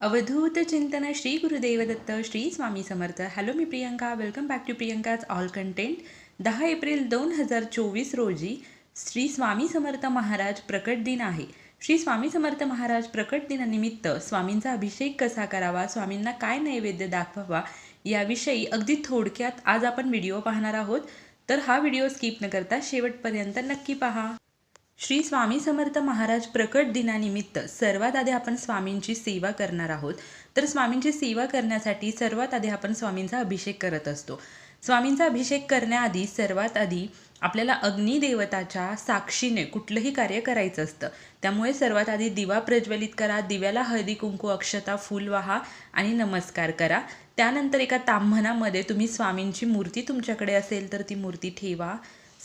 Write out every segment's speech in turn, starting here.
अवधूत चिंतन Shri Gurudevdatta Shri Swami Samarth. Hello me Priyanka. Welcome back to Priyanka's all content दहा April दोन हजार चोवीस रोजी श्री स्वामी समर्थ महाराज प्रकट दिन आहे. श्री स्वामी समर्थ महाराज प्रकट दिनानिमित्त स्वामींचा अभिषेक कसा करावा स्वामींना काय नैवेद्य दाखवावा याविषयी अगदी थोडक्यात आज आपण व्हिडिओ पाहणार आहोत. तर हा व्हिडिओ स्किप न करता शेवटपर्यंत नक्की पहा. श्री स्वामी समर्थ महाराज प्रकट दिनानिमित्त सर्वात आधी आपण स्वामींची सेवा करणार आहोत. तर स्वामींची सेवा करण्यासाठी सर्वात आधी आपण स्वामींचा अभिषेक करत असतो. स्वामींचा अभिषेक करण्याआधी सर्वात आधी आपल्याला अग्निदेवताच्या साक्षीने कुठलंही कार्य करायचं असतं. त्यामुळे सर्वात आधी दिवा प्रज्वलित करा दिव्याला हळदी कुंकू अक्षता फूल वाहा आणि नमस्कार करा. त्यानंतर एका ताम्हणामध्ये तुम्ही स्वामींची मूर्ती तुमच्याकडे असेल तर ती मूर्ती ठेवा.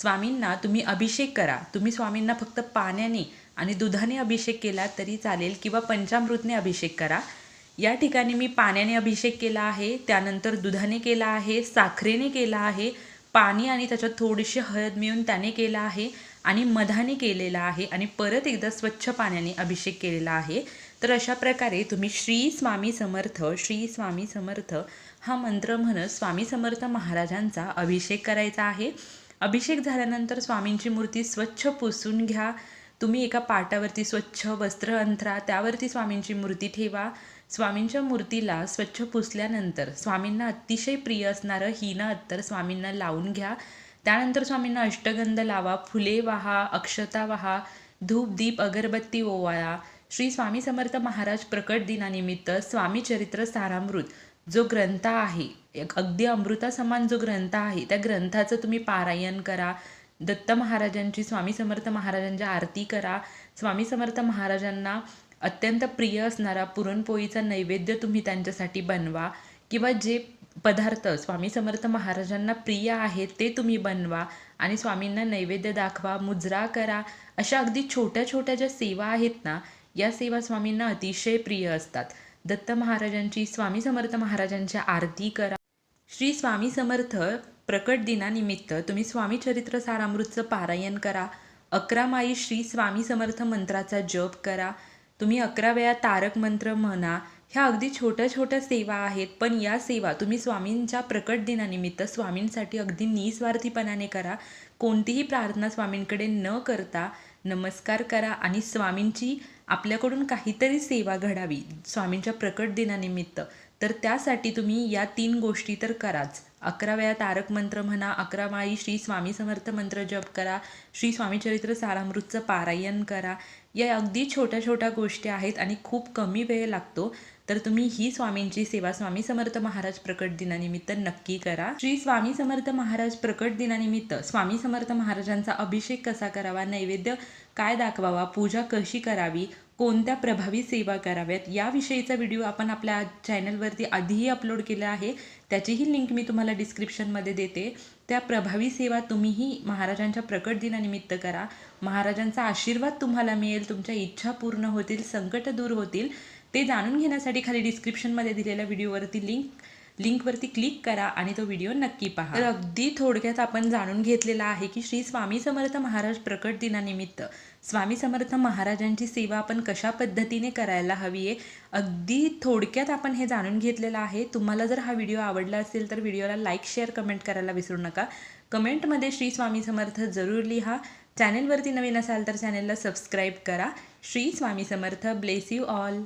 स्वामींना तुम्ही अभिषेक करा. तुम्ही स्वामींना फक्त पाण्याने आणि दुधाने अभिषेक केला तरी चालेल किंवा पंचामृतने अभिषेक करा. या ठिकाणी मी पाण्याने अभिषेक केला आहे त्यानंतर दुधाने केला आहे साखरेने केला आहे पाणी आणि त्याच्यात थोडीशी हळद मिळून त्याने केला आहे आणि मधाने केलेला आहे आणि परत एकदा स्वच्छ पाण्याने अभिषेक केलेला आहे. तर अशा प्रकारे तुम्ही श्री स्वामी समर्थ श्री स्वामी समर्थ हा मंत्र म्हणत स्वामी समर्थ महाराजांचा अभिषेक करायचा आहे. अभिषेक झाल्यानंतर स्वामींची मूर्ती स्वच्छ पुसून घ्या. तुम्ही एका पाटावरती स्वच्छ वस्त्र अंथरा त्यावरती स्वामींची मूर्ती ठेवा. स्वामींच्या मूर्तीला स्वच्छ पुसल्यानंतर स्वामींना अतिशय प्रिय असणारं हिनं अत्तर स्वामींना लावून घ्या. त्यानंतर स्वामींना अष्टगंध लावा फुले वाहा अक्षता वाहा धूप दीप अगरबत्ती ओवाळा. श्री स्वामी समर्थ महाराज प्रकट दिनानिमित्त स्वामी चरित्र सारामृत जो ग्रंथ आहे एक अगदी अमृतासमान जो ग्रंथ आहे त्या ग्रंथाचं तुम्ही पारायण करा. दत्त महाराजांची स्वामी समर्थ महाराजांची आरती करा. स्वामी समर्थ महाराजांना अत्यंत प्रिय असणारा पुरणपोळीचा नैवेद्य तुम्ही त्यांच्यासाठी बनवा. किंवा जे पदार्थ स्वामी समर्थ महाराजांना प्रिय आहेत ते तुम्ही बनवा. आणि स्वामींना नैवेद्य दाखवा मुजरा करा. अशा अगदी छोट्या छोट्या ज्या सेवा आहेत ना या सेवा स्वामींना अतिशय प्रिय असतात. दत्त महाराजांची स्वामी समर्थ महाराजांच्या आरती करा. श्री स्वामी समर्थ प्रकट दिनानिमित्त तुम्ही स्वामी चरित्र सारामृतचं पारायण करा. अकरा माई श्री स्वामी समर्थ मंत्राचा जप करा. तुम्ही अकरा वेळा तारक मंत्र म्हणा. ह्या अगदी छोट्या छोट्या सेवा आहेत पण या सेवा तुम्ही स्वामींच्या प्रकट दिनानिमित्त स्वामींसाठी अगदी निस्वार्थीपणाने करा. कोणतीही प्रार्थना स्वामींकडे न करता नमस्कार करा आणि स्वामींची आपल्याकडून काहीतरी सेवा घडावी स्वामींच्या प्रकट दिनानिमित्त. तर त्यासाठी तुम्ही या तीन गोष्टी तर कराच. अकरा वेळा तारक मंत्र म्हणा अकरा माळी श्री स्वामी समर्थ मंत्र जप करा श्री स्वामी चरित्र सारामृतचं पारायण करा. या अगदी छोट्या छोट्या गोष्टी आहेत आणि खूप कमी वेळ लागतो. तर तुम्ही ही स्वामींची सेवा स्वामी समर्थ महाराज प्रकट दिनानिमित्त नक्की करा. श्री स्वामी समर्थ महाराज प्रकट दिनानिमित्त स्वामी समर्थ महाराजांचा अभिषेक कसा करावा नैवेद्य काय दाखवावा पूजा कशी करावी कोणत्या प्रभावी सेवा कराव्यात याविषयीचा व्हिडिओ आपण आपल्या चॅनलवरती आधीही अपलोड केला आहे. त्याचीही लिंक मी तुम्हाला डिस्क्रिप्शनमध्ये देते. त्या प्रभावी सेवा तुम्हीही महाराजांच्या प्रकट दिनानिमित्त करा. महाराजांचा आशीर्वाद तुम्हाला मिळेल तुमच्या इच्छा पूर्ण होतील संकट दूर होतील. ते जाणून घेण्यासाठी खाली डिस्क्रिप्शनमध्ये दिलेल्या व्हिडिओवरती लिंक लिंकवरती क्लिक करा आणि तो व्हिडिओ नक्की पहा. तर अगदी थोडक्यात आपण जाणून घेतलेला आहे की श्री स्वामी समर्थ महाराज प्रकट दिनानिमित्त स्वामी समर्थ महाराजांची सेवा आपण कशा पद्धतीने करायला हवी आहे अगदी थोडक्यात आपण हे जाणून घेतलेलं आहे. तुम्हाला जर हा व्हिडिओ आवडला असेल तर व्हिडिओला लाईक शेअर कमेंट करायला विसरू नका. कमेंटमध्ये श्री स्वामी समर्थ जरूर लिहा. चॅनेलवरती नवीन असाल तर चॅनेलला सबस्क्राईब करा. Shri Swami Samarth bless you all